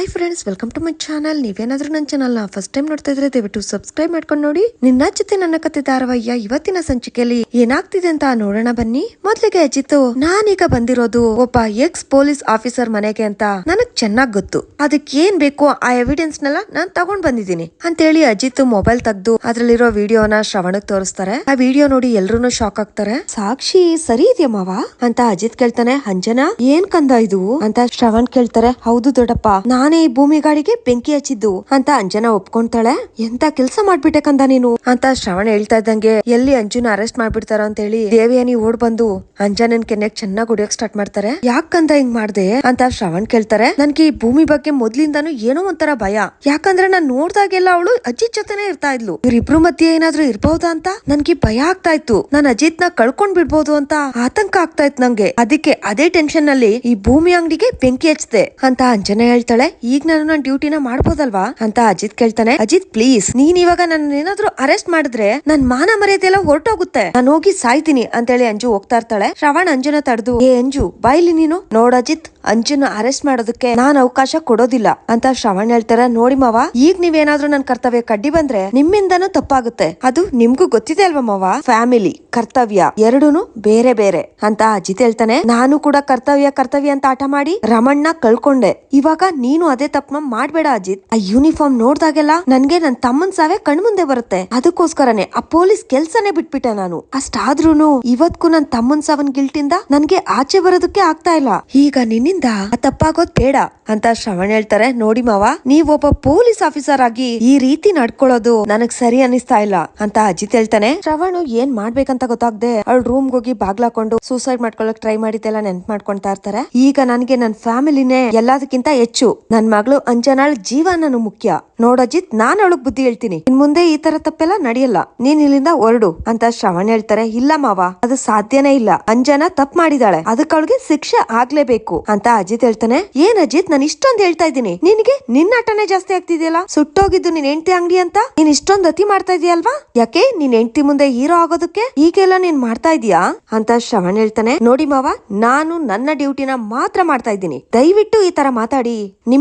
Hi friends welcome to my channel ನೀವೇನಾದ್ರೂ ನನ್ನ ಚಾನಲ್ನ ಫಸ್ಟ್ ಟೈಮ್ ನೋಡ್ತಾ ಇದ್ರೆ ದಯವಿಟ್ಟು ಸಬ್ಸ್ಕ್ರೈಬ್ ಮಾಡ್ಕೊಂಡು ನೋಡಿ. ನಿನ್ನ ಜೊತೆ ನನ್ನ ಕತೆ ಧಾರಾವಾಹಿಯ ಇವತ್ತಿನ ಸಂಚಿಕೆಯಲ್ಲಿ ಏನಾಗ್ತಿದೆ ಅಂತ ನೋಡೋಣ ಬನ್ನಿ. ಮೊದ್ಲಿಗೆ ಅಜಿತ್, ನಾನೀಗ ಬಂದಿರೋದು ಒಬ್ಬ ಎಕ್ಸ್ ಪೊಲೀಸ್ ಆಫೀಸರ್ ಮನೆಗೆ ಅಂತ ನನಗ್ ಚೆನ್ನಾಗ್ ಗೊತ್ತು. ಅದಕ್ಕೆ ಏನ್ ಬೇಕು ಆ ಎವಿಡೆನ್ಸ್ ನೆಲ್ಲ ನಾನ್ ತಗೊಂಡ್ ಬಂದಿದ್ದೀನಿ. ಅಂತೇಳಿ ಅಜಿತ್ ಮೊಬೈಲ್ ತೆಗ್ದು ಅದ್ರಲ್ಲಿರೋ ವಿಡಿಯೋನ ಶ್ರವಣಕ್ ತೋರಿಸ್ತಾರೆ. ಆ ವಿಡಿಯೋ ನೋಡಿ ಎಲ್ರು ಶಾಕ್ ಆಗ್ತಾರೆ. ಸಾಕ್ಷಿ ಸರಿ ಇದೆಯಾ ಮಾವ? ಅಂತ ಅಜಿತ್ ಕೇಳ್ತಾನೆ, ಅಂಜನಾ, ಏನ್ ಕಂದ ಇದು? ಅಂತ ಶ್ರವಣ್ ಕೇಳ್ತಾರೆ, ಹೌದು ದೊಡ್ಡಪ್ಪ, ನಾನೇ ಈ ಭೂಮಿ ಗಾಡಿಗೆ ಬೆಂಕಿ ಹಚ್ಚಿದ್ದು ಅಂತ ಅಂಜನಾ ಒಪ್ಕೊಂತಾಳೆ ಎಂತ ಕೆಲ್ಸ ಮಾಡ್ಬಿಟ್ಟೆ ಕಂದ ನೀನು? ಅಂತ ಶ್ರವಣ ಹೇಳ್ತಾ ಇದ್ದಂಗೆ ಎಲ್ಲಿ ಅಂಜುನ ಅರೆಸ್ಟ್ ಮಾಡ್ಬಿಡ್ತಾರ ಅಂತ ಹೇಳಿ ದೇವಿಯಾನಿ ಓಡ್ ಬಂದು ಅಂಜನನ್ ಕೆನ್ನೆಗ್ ಚೆನ್ನಾಗ್ ಹೊಡಿಯಕ್ ಸ್ಟಾರ್ಟ್ ಮಾಡ್ತಾರೆ. ಯಾಕಂದ ಹಿಂಗ್ ಮಾಡ್ದೆ? ಅಂತ ಶ್ರವಣ್ ಕೇಳ್ತಾರೆ. ನನ್ಗೆ ಈ ಭೂಮಿ ಬಗ್ಗೆ ಮೊದ್ಲಿಂದಾನು ಏನೋ ಒಂಥರ ಭಯ. ಯಾಕಂದ್ರೆ ನಾನ್ ನೋಡ್ದಾಗೆಲ್ಲ ಅವಳು ಅಜಿತ್ ಜೊತೆನೆ ಇರ್ತಾ ಇದ್ಲು. ಇವ್ರಿಬ್ರು ಮಧ್ಯೆ ಏನಾದ್ರೂ ಇರ್ಬಹುದಾ ಅಂತ ನನ್ಗೆ ಭಯ ಆಗ್ತಾ ಇತ್ತು. ನಾನ್ ಅಜಿತ್ನ ಕಳ್ಕೊಂಡ್ ಬಿಡ್ಬೋದು ಅಂತ ಆತಂಕ ಆಗ್ತಾ ಇತ್ತು ನಂಗೆ. ಅದಕ್ಕೆ ಅದೇ ಟೆನ್ಷನ್ನಲ್ಲಿ ಈ ಭೂಮಿ ಅಂಗಡಿಗೆ ಬೆಂಕಿ ಹಚ್ದೆ ಅಂತ ಅಂಜನಾ ಹೇಳ್ತಾಳೆ. ಈಗ ನಾನು ನನ್ನ ಡ್ಯೂಟಿನ ಮಾಡ್ಬೋದಲ್ವಾ? ಅಂತ ಅಜಿತ್ ಕೇಳ್ತಾನೆ. ಅಜಿತ್ ಪ್ಲೀಸ್ ನೀನ್ ಇವಾಗ ನನ್ನ ಏನಾದ್ರೂ ಅರೆಸ್ಟ್ ಮಾಡಿದ್ರೆ ನನ್ ಮಾನ ಮರ್ಯಾದೆ ಎಲ್ಲ ಹೊರಟೋಗುತ್ತೆ. ನಾನು ಹೋಗಿ ಸಾಯ್ತೀನಿ ಅಂತೇಳಿ ಅಂಜು ಹೋಗ್ತಾ ಇರ್ತಾಳೆ. ಶ್ರವಣ್ ಅಂಜುನ ತಡೆದು, ಏ ಅಂಜು ಬಾಯ್ಲಿ ನೀನು. ನೋಡ್ ಅಜಿತ್, ಅಂಜುನ ಅರೆಸ್ಟ್ ಮಾಡೋದಕ್ಕೆ ನಾನ್ ಅವಕಾಶ ಕೊಡೋದಿಲ್ಲ ಅಂತ ಶ್ರವಣ್ ಹೇಳ್ತಾರೆ. ನೋಡಿ ಮಾವ, ಈಗ ನೀವೇನಾದ್ರೂ ನನ್ ಕರ್ತವ್ಯ ಕಡ್ಡಿ ಬಂದ್ರೆ ನಿಮ್ಮಿಂದನೂ ತಪ್ಪಾಗುತ್ತೆ. ಅದು ನಿಮ್ಗೂ ಗೊತ್ತಿದೆ ಅಲ್ವಾ ಮಾವ? ಫ್ಯಾಮಿಲಿ, ಕರ್ತವ್ಯ, ಎರಡೂನು ಬೇರೆ ಬೇರೆ ಅಂತ ಅಜಿತ್ ಹೇಳ್ತಾನೆ. ನಾನು ಕೂಡ ಕರ್ತವ್ಯ ಕರ್ತವ್ಯ ಅಂತ ಆಟ ಮಾಡಿ ರಮಣ್ಣ ಕಳ್ಕೊಂಡೆ. ಇವಾಗ ನೀನು ಅದೇ ತಪ್ಪನ ಮಾಡ್ಬೇಡ ಅಜಿತ್. ಆ ಯೂನಿಫಾರ್ಮ್ ನೋಡ್ದಾಗೆಲ್ಲ ನನ್ಗೆ ನನ್ ತಮ್ಮನ್ ಸಾವೇ ಕಣ್ಮುಂದೆ ಬರುತ್ತೆ. ಅದಕ್ಕೋಸ್ಕರನೇ ಆ ಪೊಲೀಸ್ ಕೆಲ್ಸನೇ ಬಿಟ್ಬಿಟ್ಟೆ ನಾನು. ಅಷ್ಟಾದ್ರೂನು ಇವತ್ಗೂ ನನ್ ತಮ್ಮನ್ ಸಾವನ್ ಗಿಲ್ಟಿಂದ ನನ್ಗೆ ಆಚೆ ಬರೋದಕ್ಕೆ ಆಗ್ತಾ ಇಲ್ಲ. ಈಗ ನಿನ್ನಿಂದ ಆ ತಪ್ಪಾಗೋದ್ ಬೇಡ ಅಂತ ಶ್ರವಣ್ ಹೇಳ್ತಾರೆ. ನೋಡಿ ಮಾವ ನೀವೊಬ್ಬ ಪೊಲೀಸ್ ಆಫೀಸರ್ ಆಗಿ ಈ ರೀತಿ ನಡ್ಕೊಳ್ಳೋದು ನನಗ್ ಸರಿ ಅನಿಸ್ತಾ ಇಲ್ಲ ಅಂತ ಅಜಿತ್ ಹೇಳ್ತಾನೆ. ಶ್ರವಣ್ ಏನ್ ಮಾಡ್ಬೇಕಂತ ಗೊತ್ತಾಗ್ದೆ ಅವ್ಳ ರೂಮ್ ಹೋಗಿ ಬಾಗ್ಲಾಕೊಂಡು ಸೂಸೈಡ್ ಮಾಡ್ಕೊಳಕ್ ಟ್ರೈ ಮಾಡಿದ್ದೆಲ್ಲ ನೆನ್ಪ್ ಮಾಡ್ಕೊಂತಾ ಇರ್ತಾರೆ. ಈಗ ನನ್ಗೆ ನನ್ ಫ್ಯಾಮಿಲಿನೇ ಎಲ್ಲದಕ್ಕಿಂತ ಹೆಚ್ಚು. ನನ್ ಮಗಳು ಅಂಜನಾಳ್ ಜೀವ ನಾನು ಮುಖ್ಯ ನೋಡೋಜಿತ್ ನಾನ್ ಅವಳಗ್ ಬುದ್ಧಿ ಹೇಳ್ತೀನಿ. ಇನ್ ಮುಂದೆ ಈ ತರ ತಪ್ಪೆಲ್ಲ ನಡೆಯಲ್ಲ. ನೀನ್ ಇಲ್ಲಿಂದ ಹೊರಡು ಅಂತ ಶ್ರವಣ್ ಹೇಳ್ತಾರೆ. ಇಲ್ಲ ಮಾವ, ಅದು ಸಾಧ್ಯನೇ ಇಲ್ಲ. ಅಂಜನಾ ತಪ್ಪು ಮಾಡಿದಾಳೆ. ಅದಕ್ಕೆ ಅವಳಿಗೆ ಶಿಕ್ಷೆ ಆಗ್ಲೇಬೇಕು ಅಂತ ಅಜಿತ್ ಹೇಳ್ತಾನೆ. ಏನ್ ಅಜಿತ್, ನಾನು ಇಷ್ಟೊಂದ್ ಹೇಳ್ತಾ ಇದ್ದೀನಿ. ನಿನಗೆ ನಿನ್ನ ಆಟನೇ ಜಾಸ್ತಿ ಆಗ್ತಿದೆಯಲ್ಲ? ಸುಟ್ಟೋಗಿದ್ದು ನಿನ್ ಹೆಂಡತಿ ಅಂಗಡಿ ಅಂತ? ನೀನ್ ಇಷ್ಟೊಂದ್ ಅತಿ ಮಾಡ್ತಾ ಇದೀಯಲ್ವಾ ಯಾಕೆ? ನಿನ್ ಹೆಂಡತಿ ಮುಂದೆ ಹೀರೋ ಆಗೋದಕ್ಕೆ? ಈಗೆಲ್ಲ ನೀನ್ ಮಾಡ್ತಾ ಇದೀಯಾ? ಅಂತ ಶ್ರವಣ್ ಹೇಳ್ತಾನೆ. ನೋಡಿ ಮಾವ, ನಾನು ನನ್ನ ಡ್ಯೂಟಿನ ಮಾತ್ರ ಮಾಡ್ತಾ ಇದ್ದೀನಿ. ದಯವಿಟ್ಟು ಈ ತರ ಮಾತಾಡಿ.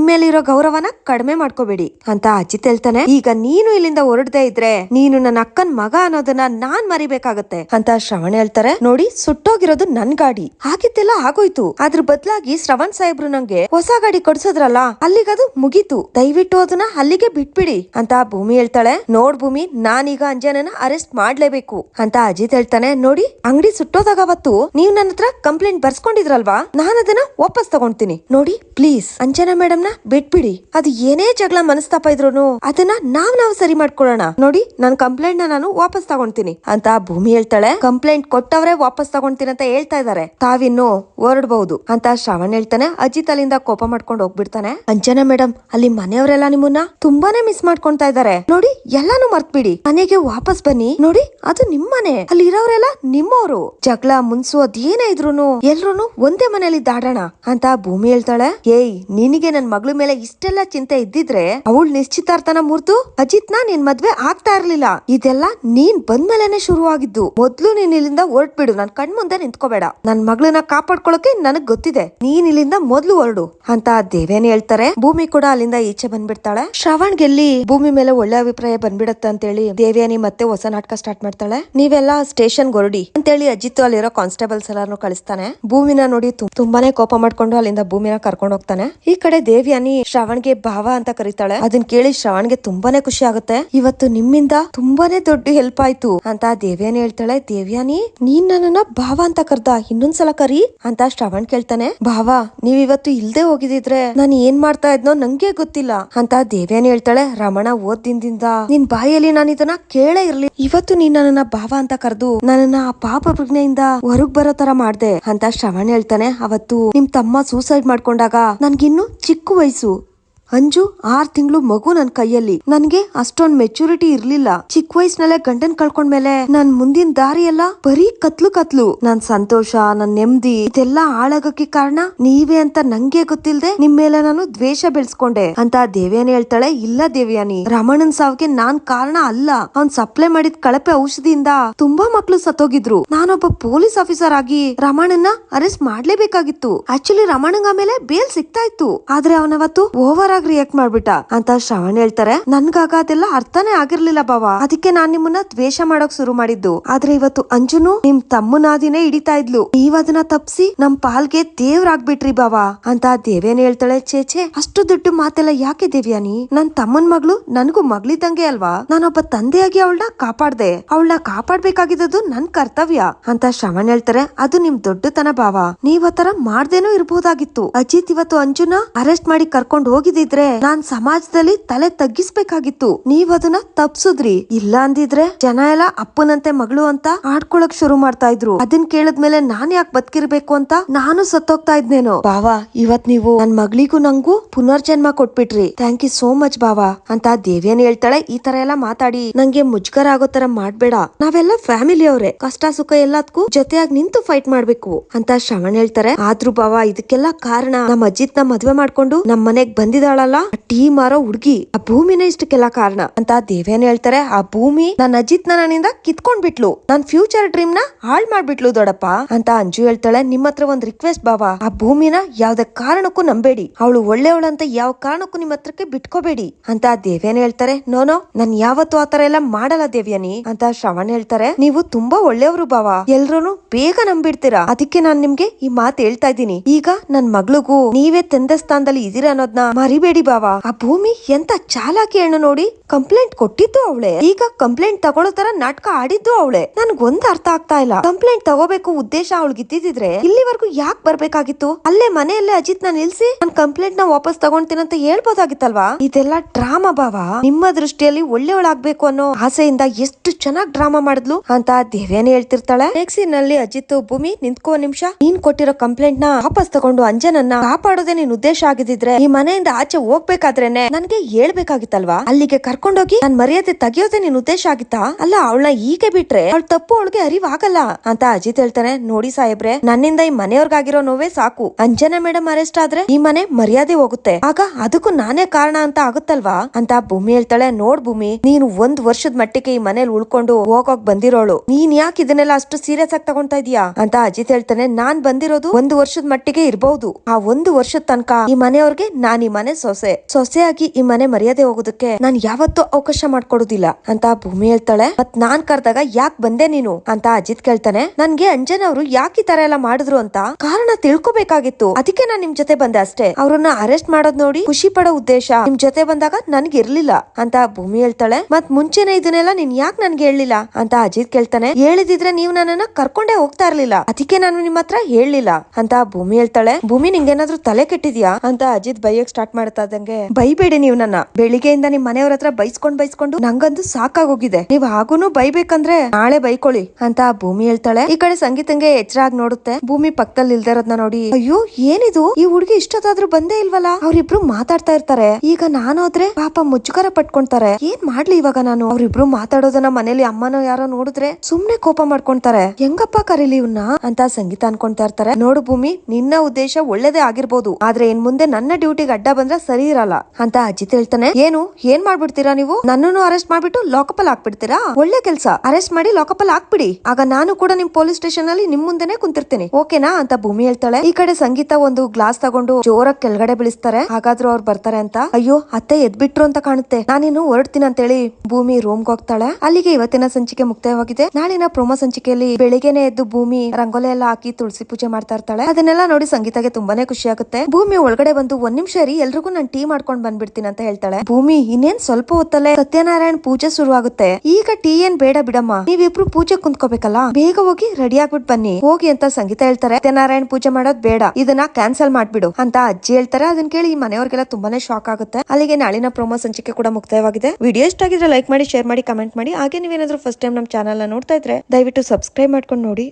ನಿಮ್ಮೇಲಿರೋ ಗೌರವನ ಕಡಿಮೆ ಮಾಡ್ಕೋಬೇಡಿ ಅಂತ ಅಜಿತ್ ಹೇಳ್ತಾನೆ. ಈಗ ನೀನು ಇಲ್ಲಿಂದ ಹೊರಡದೆ ಇದ್ರೆ ನೀನು ನನ್ನ ಅಕ್ಕನ್ ಮಗ ಅನ್ನೋದನ್ನ ನಾನ್ ಮರಿಬೇಕಾಗತ್ತೆ ಅಂತ ಶ್ರವಣ್ ಹೇಳ್ತಾರೆ. ನೋಡಿ, ಸುಟ್ಟೋಗಿರೋದು ನನ್ ಗಾಡಿ. ಆಗಿದ್ದೆಲ್ಲ ಆಗೋಯ್ತು. ಅದ್ರ ಬದಲಾಗಿ ಶ್ರವಣ್ ಸಾಹೇಬ್ರು ನಂಗೆ ಹೊಸ ಗಾಡಿ ಕೊಡ್ಸೋದ್ರಲ್ಲ ಅಲ್ಲಿಗದು ಮುಗೀತು. ದಯವಿಟ್ಟು ಅದನ್ನ ಅಲ್ಲಿಗೆ ಬಿಟ್ಬಿಡಿ ಅಂತ ಭೂಮಿ ಹೇಳ್ತಾಳೆ. ನೋಡ್ ಭೂಮಿ, ನಾನೀಗ ಅಂಜನನ ಅರೆಸ್ಟ್ ಮಾಡ್ಲೇಬೇಕು ಅಂತ ಅಜಿತ್ ಹೇಳ್ತಾನೆ. ನೋಡಿ, ಅಂಗಡಿ ಸುಟ್ಟೋದಾಗ ಅವತ್ತು ನೀವ್ ನನ್ನ ಹತ್ರ ಕಂಪ್ಲೇಂಟ್ ಬರ್ಸ್ಕೊಂಡಿದ್ರಲ್ವಾ? ನಾನು ಅದನ್ನ ವಾಪಸ್ ತಗೊಂತೀನಿ ನೋಡಿ, ಪ್ಲೀಸ್. ಅಂಜನಾ ಮೇಡಮ್ ಬಿಟ್ಬಿಡಿ. ಅದು ಏನೇ ಜಗಳ ಮನಸ್ತಾಪ ಇದ್ರು ಅದನ್ನ ನಾವ್ ನಾವು ಸರಿ ಮಾಡ್ಕೊಳ್ಳೋಣ. ನೋಡಿ, ನನ್ ಕಂಪ್ಲೇಂಟ್ನ ನಾನು ವಾಪಸ್ ತಗೊಂತೀನಿ. ಅಂತ ಭೂಮಿ ಹೇಳ್ತಾಳೆ. ಕಂಪ್ಲೇಂಟ್ ಕೊಟ್ಟವ್ರೆ ವಾಪಸ್ ತಗೊಂತೀನಿ ಅಂತ ಹೇಳ್ತಾ ಇದಾರೆ. ತಾವಿನ್ನು ಹೊರಡ್ಬಹುದು ಅಂತ ಶ್ರವಣ್ ಹೇಳ್ತಾನೆ. ಅಜಿತ್ ಅಲ್ಲಿಂದ ಕೋಪ ಮಾಡ್ಕೊಂಡು ಹೋಗ್ಬಿಡ್ತಾನೆ. ಅಂಜನಾ ಮೇಡಮ್ ಅಲ್ಲಿ ಮನೆಯವರೆಲ್ಲ ನಿಮ್ಮನ್ನ ತುಂಬಾನೇ ಮಿಸ್ ಮಾಡ್ಕೊಂತಾ ಇದಾರೆ. ನೋಡಿ, ಎಲ್ಲಾನು ಮರ್ತ್ಬಿಡಿ. ಮನೆಗೆ ವಾಪಸ್ ಬನ್ನಿ. ನೋಡಿ, ಅದು ನಿಮ್ಮನೆ. ಅಲ್ಲಿ ಇರೋರೆಲ್ಲ ನಿಮ್ಮವರು ಜಗಳ ಮುನ್ಸು ಅದೇನೇ ಇದ್ರೂನು ಎಲ್ರು ಒಂದೇ ಮನೆಯಲ್ಲಿ ದಾಡೋಣ ಅಂತ ಭೂಮಿ ಹೇಳ್ತಾಳೆ. ಏಯ್, ನಿನಗೆ ನನ್ ಮಗಳ ಮೇಲೆ ಇಷ್ಟೆಲ್ಲ ಚಿಂತೆ ಇದ್ದಿದ್ರೆ ಅವಳು ನಿಶ್ಚಿತಾರ್ಥನ ಮುರ್ದು ಅಜಿತ್ ನಾ ನಿನ್ ಮದ್ವೆ ಆಗ್ತಾ ಇರ್ಲಿಲ್ಲ. ಇದೆಲ್ಲ ನೀನ್ ಬಂದ್ಮೇಲೆನೆ ಶುರುವಾಗಿದ್ದು. ಮೊದ್ಲು ನೀನ್ ಇಲ್ಲಿಂದ ಹೊರಟ್ಬಿಡು. ನನ್ ಕಣ್ ಮುಂದೆ ನಿಂತ್ಕೋಬೇಡ. ನನ್ ಮಗಳನ್ನ ಕಾಪಾಡ್ಕೊಳಕ್ಕೆ ನನಗ್ ಗೊತ್ತಿದೆ. ನೀನ್ ಇಲ್ಲಿಂದ ಮೊದ್ಲು ಹೊರಡು. ಅಂತ ದೇವೇನ್ ಹೇಳ್ತಾರೆ? ಭೂಮಿ ಕೂಡ ಅಲ್ಲಿಂದ ಈಚೆ ಬಂದ್ಬಿಡ್ತಾಳೆ. ಶ್ರವಣ್ ಗೆಲ್ಲಿ ಭೂಮಿ ಮೇಲೆ ಒಳ್ಳೆ ಅಭಿಪ್ರಾಯ ಬಂದ್ಬಿಡತ್ತೆ ಅಂತೇಳಿ ದೇವ್ಯಾನಿ ಮತ್ತೆ ಹೊಸ ನಾಟಕ ಸ್ಟಾರ್ಟ್ ಮಾಡ್ತಾಳೆ. ನೀವೆಲ್ಲ ಸ್ಟೇಷನ್ ಹೊರಡಿ. ಅಂತೇಳಿ ಅಜಿತ್ ಅಲ್ಲಿರೋ ಕಾನ್ಸ್ಟೇಬಲ್ಸ್ ಎಲ್ಲಾರು ಕಳಿಸ್ತಾನೆ. ಭೂಮಿನ ನೋಡಿ ತುಂಬಾನೇ ಕೋಪ ಮಾಡ್ಕೊಂಡು ಅಲ್ಲಿಂದ ಭೂಮಿನ ಕರ್ಕೊಂಡು ಹೋಗ್ತಾನೆ. ಈ ಕಡೆ ದೇವ್ಯಾನಿ ಶ್ರವಣ್ಗೆ ಭಾವ ಅಂತ ಕರೀತಾಳೆ. ಅದನ್ ಕೇಳಿ ಶ್ರವಣ್ಗೆ ತುಂಬಾನೇ ಖುಷಿ ಆಗುತ್ತೆ. ಇವತ್ತು ನಿಮ್ಮಿಂದ ತುಂಬಾನೇ ದೊಡ್ಡ ಹೆಲ್ಪ್ ಆಯ್ತು ಅಂತ ದೇವ್ಯಾನಿ ಹೇಳ್ತಾಳೆ. ದೇವ್ಯಾನಿ, ನೀನ್ ನನ್ನನ್ನ ಭಾವ ಅಂತ ಕರ್ದ. ಇನ್ನೊಂದ್ಸಲ ಕರಿ ಅಂತ ಶ್ರವಣ್ ಕೇಳ್ತಾನೆ. ಭಾವ ನೀವ್ ಇವತ್ತು ಇಲ್ದೆ ಹೋಗಿದಿದ್ರೆ ನಾನು ಏನ್ ಮಾಡ್ತಾ ಇದ್ನೋ ನಂಗೆ ಗೊತ್ತಿಲ್ಲ ಅಂತ ದೇವ್ಯಾನಿ ಹೇಳ್ತಾಳೆ. ರಮಣ ಓದ್ ದಿನದಿಂದ ನಿನ್ ಬಾಯಲ್ಲಿ ನಾನು ಇದನ್ನ ಕೇಳೇ ಇರ್ಲಿ. ಇವತ್ತು ನೀನ್ ನನ್ನನ್ನ ಭಾವ ಅಂತ ಕರೆದು ನನ್ನನ್ನ ಆ ಪಾಪ ಪ್ರಜ್ಞೆಯಿಂದ ಹೊರಗ್ ಬರೋ ತರ ಮಾಡ್ದೆ ಅಂತ ಶ್ರವಣ್ ಹೇಳ್ತಾನೆ. ಅವತ್ತು ನಿಮ್ ತಮ್ಮ ಸೂಸೈಡ್ ಮಾಡ್ಕೊಂಡಾಗ ನನ್ಗಿನ್ನು ಚಿಕ್ಕ Quê ಅಂಜು ಆರ್ ತಿಂಗಳು ಮಗು ನನ್ ಕೈಯಲ್ಲಿ. ನನ್ಗೆ ಅಷ್ಟೊಂದ್ ಮೆಚುರಿಟಿ ಇರ್ಲಿಲ್ಲ. ಚಿಕ್ಕ ವಯಸ್ಸಿನಲ್ಲೇ ಗಂಡನ್ ಕಳ್ಕೊಂಡ್ಮೇಲೆ ನನ್ ಮುಂದಿನ ದಾರಿ ಎಲ್ಲ ಬರೀ ಕತ್ಲು ಕತ್ಲು. ನನ್ ಸಂತೋಷ, ನನ್ ನೆಮ್ಮದಿ ಇದೆಲ್ಲ ಹಾಳಾಗಕ್ಕೆ ಕಾರಣ ನೀವೇ ಅಂತ ನಂಗೆ ಗೊತ್ತಿಲ್ದೆ ನಿಮ್ ಮೇಲೆ ನಾನು ದ್ವೇಷ ಬೆಳೆಸ್ಕೊಂಡೆ. ಅಂತ ದೇವ್ಯಾನಿ ಹೇಳ್ತಾಳೆ, ಇಲ್ಲ ದೇವ್ಯಾನಿ. ರಮಣನ್ ಸಾವಿಗೆ ನಾನ್ ಕಾರಣ ಅಲ್ಲ. ಅವ್ನ್ ಸಪ್ಲೈ ಮಾಡಿದ ಕಳಪೆ ಔಷಧಿಯಿಂದ ತುಂಬಾ ಮಕ್ಳು ಸತ್ತೋಗಿದ್ರು. ನಾನೊಬ್ಬ ಪೊಲೀಸ್ ಆಫೀಸರ್ ಆಗಿ ರಮಣನ್ನ ಅರೆಸ್ಟ್ ಮಾಡ್ಲೇಬೇಕಾಗಿತ್ತು. ಆಕ್ಚುಲಿ ರಮಣಂಗ ಮೇಲೆ ಬೇಲ್ ಸಿಗ್ತಾ ಇತ್ತು. ಆದ್ರೆ ಅವನವತ್ತು ಓವರ್ ರಿಯಾಕ್ಟ್ ಮಾಡ್ಬಿಟ್ಟ? ಅಂತ ಶ್ರವಣ್ ಹೇಳ್ತಾರೆ. ನನ್ಗಾಗ ಅದೆಲ್ಲ ಅರ್ಥನೇ ಆಗಿರ್ಲಿಲ್ಲ ಬಾವ. ಅದಕ್ಕೆ ನಾನ್ ನಿಮ್ಮನ್ನ ದ್ವೇಷ ಮಾಡೋಕ್ ಶುರು ಮಾಡಿದ್ದು. ಆದ್ರೆ ಇವತ್ತು ಅಂಜುನು ನಿಮ್ ತಮ್ಮನಾದಿನೇ ಹಿಡಿತಾ ಇದ್ಲು. ನೀವ್ ಅದನ್ನ ತಪ್ಸಿ ನಮ್ ಪಾಲ್ಗೆ ದೇವ್ರಾಗ್ಬಿಟ್ರಿ ಬಾವ, ಅಂತ ದೇವೇನ್ ಹೇಳ್ತಾಳೆ. ಚೇಚೆ ಅಷ್ಟು ದೊಡ್ಡ ಮಾತೆಲ್ಲ ಯಾಕೆ ದೇವ್ಯಾನಿ ನನ್ ತಮ್ಮನ್ ಮಗಳು ನನ್ಗೂ ಮಗಳಿದ್ದಂಗೆ ಅಲ್ವಾ? ನಾನೊಬ್ಬ ತಂದೆಯಾಗಿ ಅವಳನ್ನ ಕಾಪಾಡ್ದೆ. ಅವಳನ್ನ ಕಾಪಾಡ್ಬೇಕಾಗಿದ್ದು ನನ್ ಕರ್ತವ್ಯ, ಅಂತ ಶ್ರವಣ್ ಹೇಳ್ತಾರೆ. ಅದು ನಿಮ್ ದೊಡ್ಡತನ ಭಾವ ನೀವ್ ಆತರ ಮಾಡ್ದೇನೂ ಇರ್ಬೋದಾಗಿತ್ತು. ಅಜಿತ್ ಇವತ್ತು ಅಂಜುನ ಅರೆಸ್ಟ್ ಮಾಡಿ ಕರ್ಕೊಂಡು ಕರ್ಕೊಂಡ್ ಹೋಗಿದಿದ್ರೆ ನಾನ್ ಸಮಾಜದಲ್ಲಿ ತಲೆ ತಗ್ಗಿಸ್ಬೇಕಾಗಿತ್ತು. ನೀವ್ ಅದನ್ನ ತಪ್ಸುದ್ರಿ. ಇಲ್ಲ ಅಂದಿದ್ರೆ ಜನ ಎಲ್ಲ ಅಪ್ಪನಂತೆ ಮಗಳು ಅಂತ ಆಡ್ಕೊಳಕ್ ಶುರು ಮಾಡ್ತಾ ಇದ್ರು. ಅದನ್ ಕೇಳಿದ್ಮೇಲೆ ನಾನ್ ಯಾಕೆ ಬದುಕಿರ್ಬೇಕು ಅಂತ ನಾನು ಸತ್ತೋಗ್ತಾ ಇದ್ನೇನೋ. ಬಾವಾ ಇವತ್ ನೀವು ನನ್ ಮಗಳಿಗೂ ನಂಗೂ ಪುನರ್ಜನ್ಮ ಕೊಟ್ಬಿಟ್ರಿ. ಥ್ಯಾಂಕ್ ಯು ಸೋ ಮಚ್ ಬಾವಾ ಅಂತ ದೇವ್ಯನ್ ಹೇಳ್ತಾಳೆ. ಈ ತರ ಎಲ್ಲ ಮಾತಾಡಿ ನಂಗೆ ಮುಜುಗರ ಆಗೋ ತರ ಮಾಡ್ಬೇಡ. ನಾವೆಲ್ಲ ಫ್ಯಾಮಿಲಿ ಅವ್ರೆ. ಕಷ್ಟ ಸುಖ ಎಲ್ಲದಕ್ಕೂ ಜೊತೆಯಾಗಿ ನಿಂತು ಫೈಟ್ ಮಾಡ್ಬೇಕು ಅಂತ ಶ್ರವಣ್ ಹೇಳ್ತಾರೆ. ಆದ್ರೂ ಬಾವಾ ಇದಕ್ಕೆಲ್ಲ ಕಾರಣ ನಮ್ಮ ಅಜ್ಜಿತ್ನ ಮದ್ವೆ ಮಾಡ್ಕೊಂಡು ನಮ್ ಮನೆಗ್ ಬಂದಿದಾಳಲ್ಲ ಟೀ ಮಾರೋ ಹುಡ್ಗಿ ಆ ಭೂಮಿನ ಇಷ್ಟಕ್ಕೆಲ್ಲ ಕಾರಣ ಅಂತ ದೇವೇನ್ ಹೇಳ್ತಾರೆ. ಆ ಭೂಮಿ ನನ್ನ ಅಜಿತ್ ನನ್ನಿಂದ ಕಿತ್ಕೊಂಡ್ ಬಿಟ್ಲು ನನ್ ಫ್ಯೂಚರ್ ಡ್ರೀಮ್ನ ಹಾಳ್ ಮಾಡ್ಬಿಟ್ಲು ದೊಡ್ಡಪ್ಪ ಅಂತ ಅಂಜು ಹೇಳ್ತಾಳೆ. ನಿಮ್ ಹತ್ರ ಒಂದ್ ರಿಕ್ವೆಸ್ಟ್ ಬಾವಾ. ಆ ಭೂಮಿನ ಯಾವ್ದೇ ಕಾರಣಕ್ಕೂ ನಂಬೇಡಿ. ಅವಳು ಒಳ್ಳೆಯವಳಂತ ಯಾವ ಕಾರಣಕ್ಕೂ ನಿಮ್ ಹತ್ರಕ್ಕೆ ಬಿಟ್ಕೋಬೇಡಿ ಅಂತ ದೇವೇನ್ ಹೇಳ್ತಾರೆ. ನೋನೋ ನನ್ ಯಾವತ್ತು ಆತರ ಎಲ್ಲ ಮಾಡಲ್ಲ ದೇವ್ಯಾನಿ ಅಂತ ಶ್ರವಣ್ ಹೇಳ್ತಾರೆ. ನೀವು ತುಂಬಾ ಒಳ್ಳೆಯವರು ಬಾವ. ಎಲ್ರು ಬೇಗ ನಂಬಿಡ್ತೀರಾ? ಅದಕ್ಕೆ ನಾನ್ ನಿಮ್ಗೆ ಈ ಮಾತು ಹೇಳ್ತಾ ಇದ್ದೀನಿ. ಈಗ ನನ್ ಮಗಳಿಗೂ ನೀವೇ ತಂದೆ ಸ್ಥಾನದಲ್ಲಿ ಇದೀರ ಅನ್ನೋದ್ನ ಮರಿಬೇಡಿ. ಬಾವಾ. ಆ ಭೂಮಿ ಎಂತ ಚಾಲಾಕಿ ಹೆಣ್ಣು ನೋಡಿ ಕಂಪ್ಲೇಂಟ್ ಕೊಟ್ಟಿದ್ದು ಅವಳೆ. ಈಗ ಕಂಪ್ಲೇಂಟ್ ತಗೊಳ್ಳೋ ತರ ನಾಟಕ ಆಡಿದ್ದು ಅವಳೆ. ನನ್ಗ್ ಒಂದ್ ಅರ್ಥ ಆಗ್ತಾ ಇಲ್ಲ. ಕಂಪ್ಲೇಂಟ್ ತಗೋಬೇಕು ಉದ್ದೇಶ ಅವಳಿಗೆ ಇದ್ದಿದ್ರೆ ಇಲ್ಲಿವರೆಗೂ ಯಾಕೆ ಬರ್ಬೇಕಾಗಿತ್ತು? ಅಲ್ಲೇ ಮನೆಯಲ್ಲೇ ಅಜಿತ್ನ ನಿಲ್ಸಿ ನನ್ ಕಂಪ್ಲೇಂಟ್ನ ವಾಪಸ್ ತಗೊಂತೀನಂತ ಹೇಳ್ಬೋದಾಗಿತ್ತಲ್ವಾ? ಇದೆಲ್ಲ ಡ್ರಾಮಾ ಬಾವ. ನಿಮ್ಮ ದೃಷ್ಟಿಯಲ್ಲಿ ಒಳ್ಳೆಯವಳಾಗ್ಬೇಕು ಅನ್ನೋ ಆಸೆಯಿಂದ ಎಷ್ಟು ಚೆನ್ನಾಗ್ ಡ್ರಾಮಾ ಮಾಡಿದ್ಲು ಅಂತ ದೇವ್ಯಾನಿ ಹೇಳ್ತಿರ್ತಾಳೆ. ನೆಕ್ಸ್ಟ್ನಲ್ಲಿ ಅಜಿತ್ ಭೂಮಿ, ನಿಂತ್ಕೋ ನಿಮಿಷ. ನೀನ್ ಕೊಟ್ಟಿರೋ ಕಂಪ್ಲೇಂಟ್ನ ವಾಪಸ್ ತಗೊಂಡು ಅಂಜನನ್ನ ಕಾಪಾಡೋದೇ ನಿನ್ ಉದ್ದೇಶ ಆಗಿದ್ರೆ ಈ ಮನೆಯಿಂದ ಹೋಗ್ಬೇಕಾದ್ರೇನೆ ನನ್ಗೆ ಹೇಳ್ಬೇಕಾಗಿತ್ತಲ್ವಾ? ಅಲ್ಲಿಗೆ ಕರ್ಕೊಂಡೋಗಿ ನನ್ ಮರ್ಯಾದೆ ತೆಗಿಯೋದೇ ನಿನ್ ಉದ್ದೇಶ ಆಗಿತ್ತಾ? ಅಲ್ಲ ಅವಳನ್ನ ಹೀಗೆ ಬಿಟ್ರೆ ಅವಳ ತಪ್ಪು ಅವಳಿಗೆ ಅರಿವಾಗಲ್ಲ. ಅಂತ ಅಜಿತ್ ಹೇಳ್ತಾನೆ, ನೋಡಿ ಸಾಹೇಬ್ರೆ, ನನ್ನಿಂದ ಈ ಮನೆಯವ್ರಿಗಾಗಿರೋ ನೋವೇ ಸಾಕು. ಅಂಜನಾ ಮೇಡಮ್ ಅರೆಸ್ಟ್ ಆದ್ರೆ ಈ ಮನೆ ಮರ್ಯಾದೆ ಹೋಗುತ್ತೆ. ಆಗ ಅದಕ್ಕೂ ನಾನೇ ಕಾರಣ ಅಂತ ಆಗುತ್ತಲ್ವಾ? ಅಂತ ಭೂಮಿ ಹೇಳ್ತಾಳೆ, ನೋಡ್ ಭೂಮಿ, ನೀನು ಒಂದ್ ವರ್ಷದ ಮಟ್ಟಿಗೆ ಈ ಮನೇಲಿ ಉಳ್ಕೊಂಡು ಹೋಗೋಕ್ ಬಂದಿರೋಳು. ನೀನ್ ಯಾಕೆ ಇದನ್ನೆಲ್ಲ ಅಷ್ಟು ಸೀರಿಯಸ್ ಆಗಿ ತಗೊಂತಾ ಇದೀಯಾ? ಅಂತ ಅಜಿತ್ ಹೇಳ್ತಾನೆ, ನಾನ್ ಬಂದಿರೋದು ಒಂದು ವರ್ಷದ ಮಟ್ಟಿಗೆ ಇರಬಹುದು ಆ ಒಂದು ವರ್ಷದ ತನಕ ಈ ಮನೆಯವ್ರಿಗೆ ನಾನ್ ಈ ಮನೆ ಸೊಸೆ. ಆಗಿ ಈ ಮನೆ ಮರ್ಯಾದೆ ಹೋಗೋದಕ್ಕೆ ನಾನ್ ಯಾವತ್ತೂ ಅವಕಾಶ ಮಾಡ್ಕೊಡೋದಿಲ್ಲ. ಅಂತ ಭೂಮಿ ಹೇಳ್ತಾಳೆ. ಮತ್ ನಾನ್ ಕರ್ದಾಗ ಯಾಕ್ ಬಂದೆ ನೀನು? ಅಂತ ಅಜಿತ್ ಕೇಳ್ತಾನೆ. ನನ್ಗೆ ಅಂಜನ್ ಅವರು ಯಾಕೆ ಈ ತರ ಎಲ್ಲ ಮಾಡಿದ್ರು ಅಂತ ಕಾರಣ ತಿಳ್ಕೊಬೇಕಾಗಿತ್ತು. ಅದಕ್ಕೆ ನಾನ್ ನಿಮ್ ಜೊತೆ ಬಂದೆ ಅಷ್ಟೇ. ಅವ್ರನ್ನ ಅರೆಸ್ಟ್ ಮಾಡೋದ್ ನೋಡಿ ಖುಷಿ ಪಡೋ ಉದ್ದೇಶ ನಿಮ್ ಜೊತೆ ಬಂದಾಗ ನನ್ಗೆ ಇರ್ಲಿಲ್ಲ. ಅಂತ ಭೂಮಿ ಹೇಳ್ತಾಳೆ. ಮತ್ ಮುಂಚೆನೆ ಇದನ್ನೆಲ್ಲ ನೀನ್ ಯಾಕೆ ನನ್ಗೆ ಹೇಳಿಲ್ಲ ಅಂತ ಅಜಿತ್ ಕೇಳ್ತಾನೆ. ಹೇಳಿದಿದ್ರೆ ನೀವು ನನ್ನನ್ನ ಕರ್ಕೊಂಡೇ ಹೋಗ್ತಾ ಇರ್ಲಿಲ್ಲ. ಅದಕ್ಕೆ ನಾನು ನಿಮ್ ಹತ್ರ ಹೇಳಲಿಲ್ಲ. ಅಂತ ಭೂಮಿ ಹೇಳ್ತಾಳೆ. ಭೂಮಿ ನಿಂಗೇನಾದ್ರೂ ತಲೆ ಕೆಟ್ಟಿದ್ಯಾ? ಅಂತ ಅಜಿತ್ ಬೈಯಕ್ ಸ್ಟಾರ್ಟ್ ಮಾಡ್ತಾ ಇದ್ದಂಗೆ, ಬೈಬೇಡಿ ನೀವು ನನ್ನ. ಬೆಳಿಗ್ಗೆಯಿಂದ ನಿಮ್ ಮನೆಯವ್ರ ಹತ್ರ ಬೈಸ್ಕೊಂಡ್ ಬೈಸ್ಕೊಂಡು ನಂಗಂತೂ ಸಾಕಾಗೋಗಿದೆ. ನೀವ್ ಹಾಗೂನು ಬೈಬೇಕಂದ್ರೆ ನಾಳೆ ಬೈಕೊಳ್ಳಿ, ಅಂತ ಭೂಮಿ ಹೇಳ್ತಾಳೆ. ಈ ಕಡೆ ಸಂಗೀತಂಗೆ ಎಚ್ಚರ ಆಗಿ ನೋಡುತ್ತೆ. ಭೂಮಿ ಪಕ್ಕದಲ್ಲಿ ಇಲ್ದಿರೋದ್ನ ನೋಡಿ, ಅಯ್ಯೋ, ಏನಿದು? ಈ ಹುಡುಗಿ ಇಷ್ಟೊತ್ತಾದ್ರೂ ಬಂದೇ ಇಲ್ವಲ್ಲ? ಅವ್ರಿಬ್ರು ಮಾತಾಡ್ತಾ ಇರ್ತಾರೆ. ಈಗ ನಾನು ಹೋದ್ರೆ ಪಾಪ ಮುಜುಗರ ಪಟ್ಕೊಂತಾರೆ ಏನ್ ಮಾಡ್ಲಿ ಇವಾಗ ನಾನು? ಅವ್ರಿಬ್ರು ಮಾತಾಡೋದನ್ನ ಮನೇಲಿ ಅಮ್ಮನೋ ಯಾರೋ ನೋಡಿದ್ರೆ ಸುಮ್ನೆ ಕೋಪ ಮಾಡ್ಕೊಂತಾರೆ ಹೆಂಗಪ್ಪ ಕರೀಲಿ ಇವ್ನ? ಅಂತ ಸಂಗೀತ ಅನ್ಕೊಂತಾ ಇರ್ತಾರೆ. ನೋಡು ಭೂಮಿ, ನಿನ್ನ ಉದ್ದೇಶ ಒಳ್ಳೇದೇ ಆಗಿರ್ಬೋದು. ಆದ್ರೆ ಇನ್ ಮುಂದೆ ನನ್ನ ಡ್ಯೂಟಿಗೆ ಅಡ್ಡ ಬಂದ್ರೆ ಸರಿ ಇರಲ್ಲ. ಅಂತ ಅಜಿತ್ ಹೇಳ್ತಾನೆ ಏನು? ಏನ್ ಮಾಡ್ಬಿಡ್ತೀರಾ ನೀವು? ನನ್ನನ್ನು ಅರೆಸ್ಟ್ ಮಾಡ್ಬಿಟ್ಟು ಲಾಕಪಲ್ ಹಾಕ್ಬಿಡ್ತೀರಾ? ಒಳ್ಳೆ ಕೆಲಸ. ಅರೆಸ್ಟ್ ಮಾಡಿ ಲಾಕಪಲ್ ಹಾಕ್ಬಿಡಿ. ಆಗ ನಾನು ಕೂಡ ನಿಮ್ ಪೊಲೀಸ್ ಸ್ಟೇಷನ್ ಅಲ್ಲಿ ನಿಮ್ ಮುಂದೆನೆ ಕುಂತಿರ್ತೀನಿ. ಓಕೆನಾ? ಅಂತ ಭೂಮಿ ಹೇಳ್ತಾಳೆ. ಈ ಕಡೆ ಸಂಗೀತ ಒಂದು ಗ್ಲಾಸ್ ತಗೊಂಡು ಜೋರಾಗಿ ಕೆಳಗಡೆ ಬೀಳಿಸ್ತಾರೆ. ಹಾಗಾದ್ರೂ ಅವ್ರು ಬರ್ತಾರೆ ಅಂತ. ಅಯ್ಯೋ, ಅತ್ತೆ ಎದ್ಬಿಟ್ರು ಅಂತ ಕಾಣುತ್ತೆ. ನಾನೇನು ಹೊರಡ್ತೀನಿ ಅಂತೇಳಿ ಭೂಮಿ ರೂಮ್ಗೆ ಹೋಗ್ತಾಳೆ. ಅಲ್ಲಿಗೆ ಇವತ್ತಿನ ಸಂಚಿಕೆ ಮುಕ್ತಾಯವಾಗಿದೆ. ನಾಳಿನ ಪ್ರೊಮೋ ಸಂಚಿಕೆಯಲ್ಲಿ ಬೆಳಿಗ್ಗೆನೆ ಎದ್ದು ಭೂಮಿ ರಂಗೋಲೆ ಎಲ್ಲ ಹಾಕಿ ತುಳಸಿ ಪೂಜೆ ಮಾಡ್ತಾ ಇರ್ತಾಳೆ. ಅದನ್ನೆಲ್ಲ ನೋಡಿ ಸಂಗೀತಗೆ ತುಂಬಾನೇ ಖುಷಿ ಆಗುತ್ತೆ. ಭೂಮಿ ಒಳಗಡೆ ಬಂದು ಒಂದ್ ನಿಮಿಷ ರೀ ಎಲ್ರಿಗೂ ನಾನು ಟೀ ಮಾಡ್ಕೊಂಡ್ ಬಂದ್ಬಿಡ್ತೀನಿ ಅಂತ ಹೇಳ್ತಾಳೆ. ಭೂಮಿ, ಇನ್ನೇನ್ ಸ್ವಲ್ಪ ಹೊತ್ತಲ್ಲೇ ಸತ್ಯನಾರಾಯಣ್ ಪೂಜೆ ಶುರುವಾಗುತ್ತೆ. ಈಗ ಟೀ ಏನ್ ಬೇಡ ಬಿಡಮ್ಮ. ನೀವಿಬ್ರು ಪೂಜೆ ಕುಂತ್ಕೋಬೇಕಲ್ಲ? ಬೇಗ ಹೋಗಿ ರೆಡಿ ಆಗ್ಬಿಟ್ಟು ಬನ್ನಿ. ಹೋಗಿ ಅಂತ ಸಂಗೀತ ಹೇಳ್ತಾರೆ. ಸತ್ಯನಾರಾಯಣ್ ಪೂಜೆ ಮಾಡೋದ್ ಬೇಡ. ಇದನ್ನ ಕ್ಯಾನ್ಸಲ್ ಮಾಡ್ಬಿಡು ಅಂತ ಅಜ್ಜಿ ಹೇಳ್ತಾರೆ. ಅದನ್ನ ಕೇಳಿ ಈ ಮನೆಯವ್ರಿಗೆಲ್ಲ ತುಂಬಾನೇ ಶಾಕ್ ಆಗುತ್ತೆ. ಅಲ್ಲಿಗೆ ನಾಳಿನ ಪ್ರೊಮೋ ಸಂಚಿಕೆ ಕೂಡ ಮುಕ್ತಾಯವಾಗಿದೆ. ವಿಡಿಯೋ ಇಷ್ಟ ಆಗಿದ್ರೆ ಲೈಕ್ ಮಾಡಿ ಶೇರ್ ಮಾಡಿ ಕಮೆಂಟ್ ಮಾಡಿ. ಹಾಗೆ ನೀವೇನಾದ್ರೂ ಫಸ್ಟ್ ಟೈಮ್ ನಮ್ಮ ಚಾನಲ್ ನೋಡ್ತಾ ಇದ್ರೆ ದಯವಿಟ್ಟು ಸಬ್ಸ್ಕ್ರೈಬ್ ಮಾಡ್ಕೊಂಡು ನೋಡಿ.